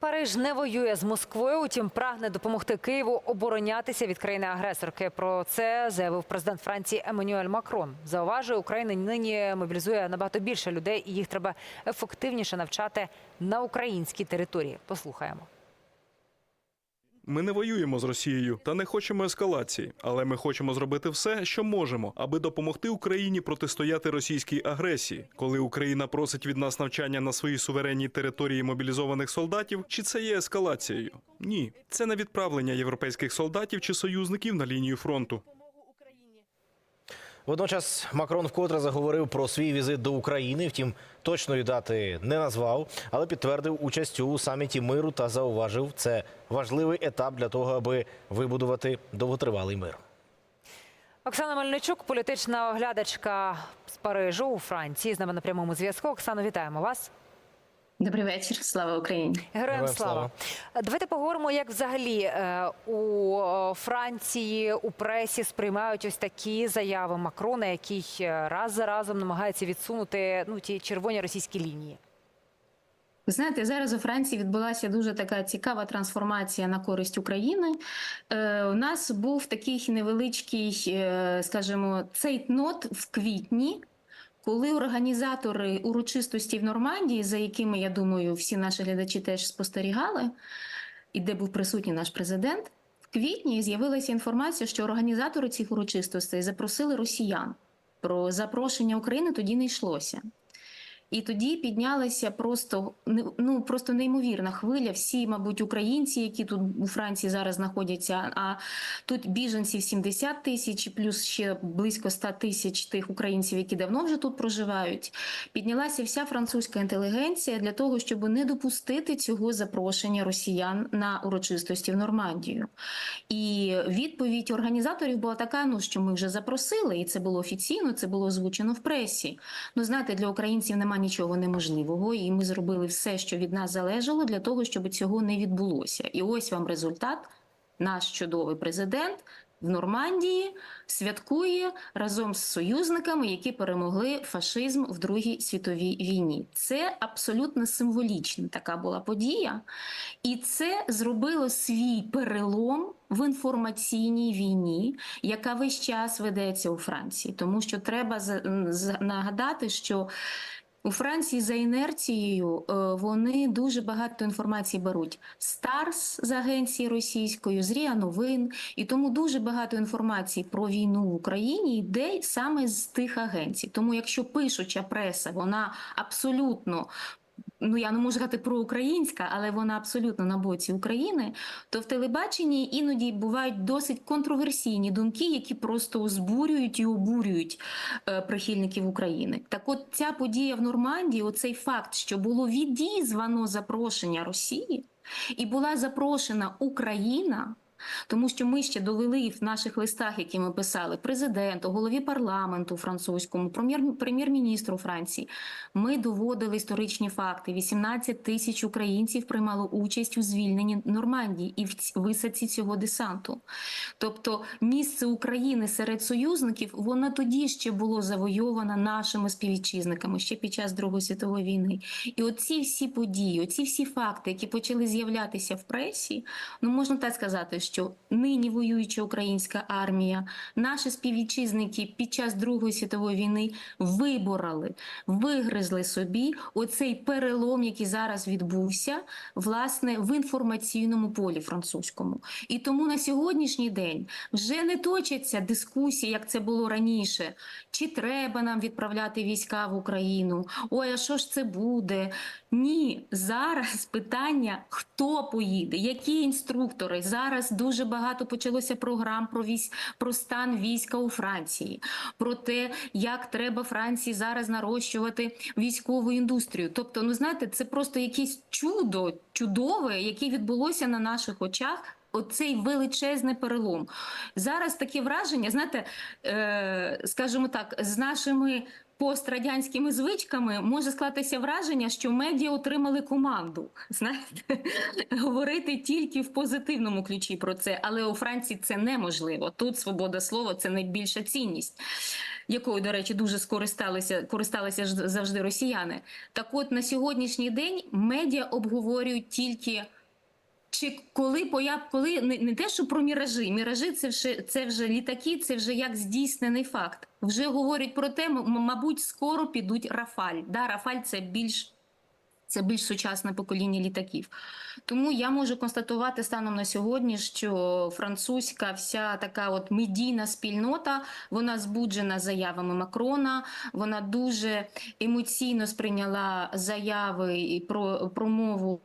Париж не воює з Москвою, утім прагне допомогти Києву оборонятися від країни-агресорки. Про це заявив президент Франції Еммануель Макрон. Зауважує, Україна нині мобілізує набагато більше людей, і їх треба ефективніше навчати на українській території. Послухаємо. Ми не воюємо з Росією та не хочемо ескалації, але ми хочемо зробити все, що можемо, аби допомогти Україні протистояти російській агресії. Коли Україна просить від нас навчання на своїй суверенній території мобілізованих солдатів, чи це є ескалацією? Ні, це не відправлення європейських солдатів чи союзників на лінію фронту. Водночас Макрон вкотре заговорив про свій візит до України. Втім, точної дати не назвав, але підтвердив участь у саміті миру та зауважив, це важливий етап для того, аби вибудувати довготривалий мир. Оксана Мельничук, політична оглядачка з Парижу у Франції. З нами на прямому зв'язку. Оксано, вітаємо вас. Добрий вечір, слава Україні. Героям слава. Давайте поговоримо, як взагалі е, у Франції у пресі сприймають ось такі заяви Макрона, який е, раз за разом намагається відсунути ну ті червоні російські лінії. Ви знаєте, зараз у Франції відбулася дуже така цікава трансформація на користь України. Е, у нас був такий невеличкий, е, скажімо, цейтнот в квітні. Коли організатори урочистості в Нормандії, за якими я думаю, всі наші глядачі теж спостерігали, і де був присутній наш президент, в квітні з'явилася інформація, що організатори цих урочистостей запросили росіян. Про запрошення України тоді не йшлося. І тоді піднялася просто ну просто неймовірна хвиля. Всі, мабуть, українці, які тут у Франції зараз знаходяться. А тут біженців 70 тисяч, плюс ще близько 100 тисяч тих українців, які давно вже тут проживають. Піднялася вся французька інтелігенція для того, щоб не допустити цього запрошення росіян на урочистості в Нормандію. І відповідь організаторів була така: ну що ми вже запросили, і це було офіційно, це було озвучено в пресі. Ну, знаєте, для українців нема нічого неможливого, і ми зробили все, що від нас залежало, для того, щоб цього не відбулося. І ось вам результат. Наш чудовий президент в Нормандії святкує разом з союзниками, які перемогли фашизм в Другій світовій війні. Це абсолютно символічна така була подія, і це зробило свій перелом в інформаційній війні, яка весь час ведеться у Франції, тому що треба нагадати, що у Франції за інерцією е, вони дуже багато інформації беруть. Старс з агенції російської, з РІА Новин, і тому дуже багато інформації про війну в Україні йде саме з тих агенцій. Тому, якщо пишуча преса, вона абсолютно. Ну, я не можу сказати проукраїнська, але вона абсолютно на боці України. То в телебаченні іноді бувають досить контроверсійні думки, які просто збурюють і обурюють е, прихильників України. Так, от ця подія в Нормандії, оцей факт, що було відізвано запрошення Росії, і була запрошена Україна. Тому що ми ще довели в наших листах, які ми писали президенту, голові парламенту французькому, прем'єр- прем'єр-міністру Франції. Ми доводили історичні факти. 18 тисяч українців приймало участь у звільненні Нормандії і в висадці цього десанту. Тобто місце України серед союзників воно тоді ще було завойовано нашими співвітчизниками ще під час Другої світової війни. І оці всі події, оці всі факти, які почали з'являтися в пресі, ну можна так сказати, що нині воююча українська армія, наші співвітчизники під час Другої світової війни вибороли, вигризли собі оцей перелом, який зараз відбувся, власне, в інформаційному полі французькому. І тому на сьогоднішній день вже не точаться дискусії, як це було раніше. Чи треба нам відправляти війська в Україну? Ой, а що ж це буде? Ні, зараз питання, хто поїде, які інструктори. Зараз дуже багато почалося програм про військ, про стан війська у Франції, про те, як треба Франції зараз нарощувати військову індустрію. Тобто, ну знаєте, це просто якесь чудо чудове, яке відбулося на наших очах. Оцей величезний перелом. Зараз таке враження, знаєте, е, скажімо так, з нашими пострадянськими звичками може склатися враження, що медіа отримали команду. Знаєте, говорити тільки в позитивному ключі про це, але у Франції це неможливо. Тут свобода слова це найбільша цінність, якою, до речі, дуже скористалися користалися завжди росіяни. Так, от на сьогоднішній день медіа обговорюють тільки. Чи коли появ, коли не, не те, що про міражі, міражі це вже це вже літаки, це вже як здійснений факт. Вже говорять про те, мабуть, скоро підуть Рафаль. Да, Рафаль це більш це більш сучасне покоління літаків. Тому я можу констатувати станом на сьогодні, що французька вся така от медійна спільнота, вона збуджена заявами Макрона. Вона дуже емоційно сприйняла заяви про промову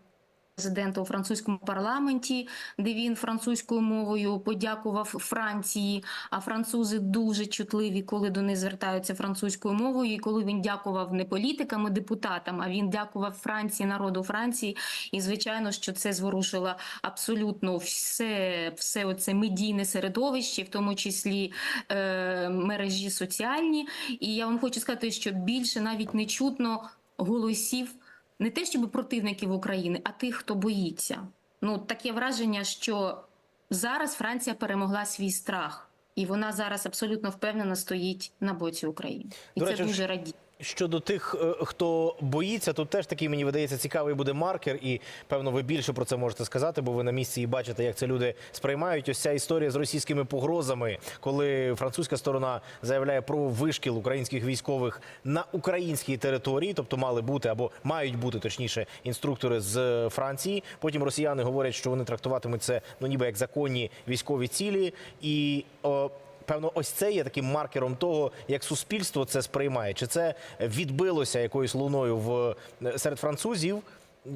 президента у французькому парламенті, де він французькою мовою подякував Франції. А французи дуже чутливі, коли до них звертаються французькою мовою. І коли він дякував не політикам, і депутатам, а він дякував Франції, народу Франції. І звичайно, що це зворушило абсолютно все, все оце медійне середовище, в тому числі е, мережі соціальні. І я вам хочу сказати, що більше навіть не чутно голосів не те, щоб противників України, а тих, хто боїться. Ну таке враження, що зараз Франція перемогла свій страх, і вона зараз абсолютно впевнено стоїть на боці України. І До це речі, дуже радіє. Щодо тих, е, хто боїться, тут теж такий мені видається цікавий буде маркер, і певно ви більше про це можете сказати, бо ви на місці і бачите, як це люди сприймають. Ось ця історія з російськими погрозами, коли французька сторона заявляє про вишкіл українських військових на українській території, тобто мали бути або мають бути точніше інструктори з Франції. Потім росіяни говорять, що вони трактуватимуть це ну ніби як законні військові цілі і. О, Певно, ось це є таким маркером того, як суспільство це сприймає. Чи це відбилося якоюсь луною в серед французів?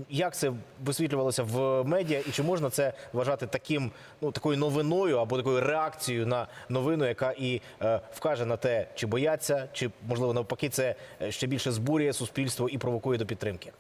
Як це висвітлювалося в медіа, і чи можна це вважати таким, ну такою новиною або такою реакцією на новину, яка і е, вкаже на те, чи бояться, чи можливо навпаки, це е, ще більше збурює суспільство і провокує до підтримки?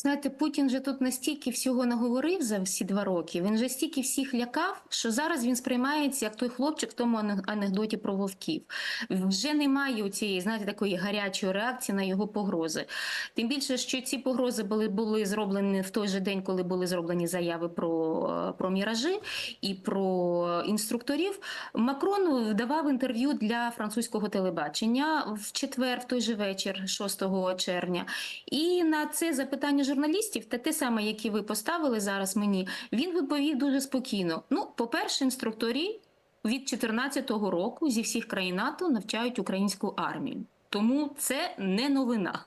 Знаєте, Путін же тут настільки всього наговорив за всі два роки. Він же стільки всіх лякав, що зараз він сприймається як той хлопчик в тому анекдоті про вовків. Вже немає цієї, знаєте, такої гарячої реакції на його погрози. Тим більше, що ці погрози були, були зроблені в той же день, коли були зроблені заяви про, е, про міражі і про інструкторів. Макрон давав інтерв'ю для французького телебачення в четвер, в той же вечір, 6 червня. І на це запитання журналістів, та те саме, яке ви поставили зараз мені, він відповів дуже спокійно. Ну, по-перше, інструкторі від 2014 року зі всіх країн НАТО навчають українську армію. Тому це не новина.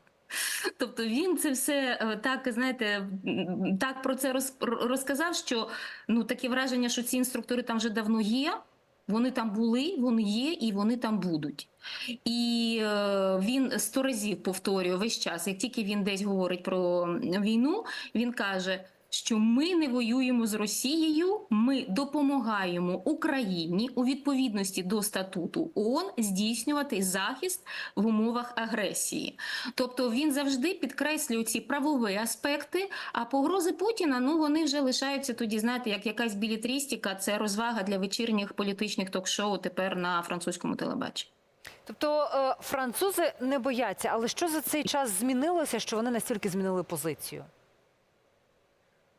Тобто він це все е, так, знаєте, так про це роз- розказав, що ну таке враження, що ці інструктори там вже давно є. Вони там були, вони є і вони там будуть. І е, він сто разів повторює весь час, як тільки він десь говорить про війну, він каже, що ми не воюємо з Росією, ми допомагаємо Україні у відповідності до статуту ООН здійснювати захист в умовах агресії. Тобто він завжди підкреслює ці правові аспекти. А погрози Путіна ну вони вже лишаються тоді, знаєте, як якась білітрістика, це розвага для вечірніх політичних ток-шоу тепер на французькому телебаченні. Тобто е, французи не бояться, але що за цей час змінилося, що вони настільки змінили позицію?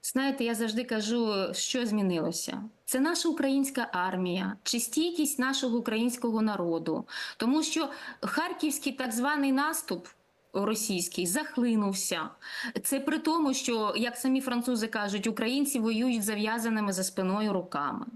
Знаєте, я завжди кажу, що змінилося. Це наша українська армія, чи стійкість нашого українського народу, тому що харківський так званий наступ. Російський захлинувся. Це при тому, що, як самі французи кажуть, українці воюють зав'язаними за спиною руками.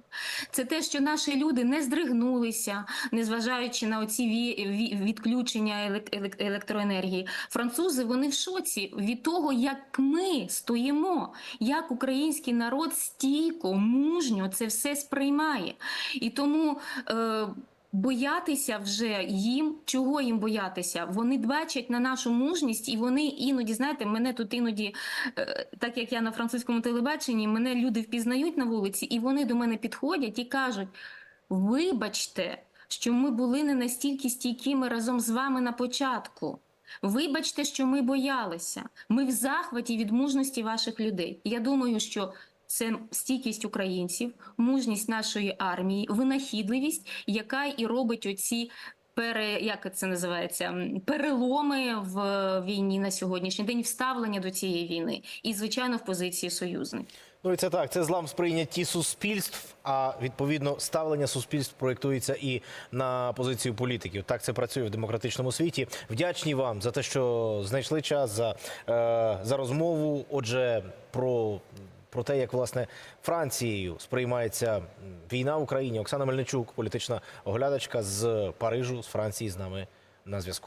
Це те, що наші люди не здригнулися, незважаючи на оці ві- ві- відключення елек- елек- електроенергії. Французи вони в шоці від того, як ми стоїмо, як український народ стійко, мужньо це все сприймає. І тому. Е, Боятися вже їм, чого їм боятися? Вони бачать на нашу мужність, і вони іноді, знаєте, мене тут іноді, е, так як я на французькому телебаченні, мене люди впізнають на вулиці, і вони до мене підходять і кажуть: вибачте, що ми були не настільки стійкими разом з вами на початку. Вибачте, що ми боялися. Ми в захваті від мужності ваших людей. Я думаю, що це стійкість українців, мужність нашої армії, винахідливість, яка і робить оці пере, як це називається, переломи в війні на сьогоднішній день, вставлення до цієї війни, і звичайно в позиції союзників. Ну і це так. Це злам сприйнятті суспільств. А відповідно ставлення суспільств проєктується і на позицію політиків. Так це працює в демократичному світі. Вдячні вам за те, що знайшли час за, е, за розмову. Отже, про. Про те, як власне Францією сприймається війна в Україні. Оксана Мельничук, політична оглядачка з Парижу, з Франції, з нами на зв'язку.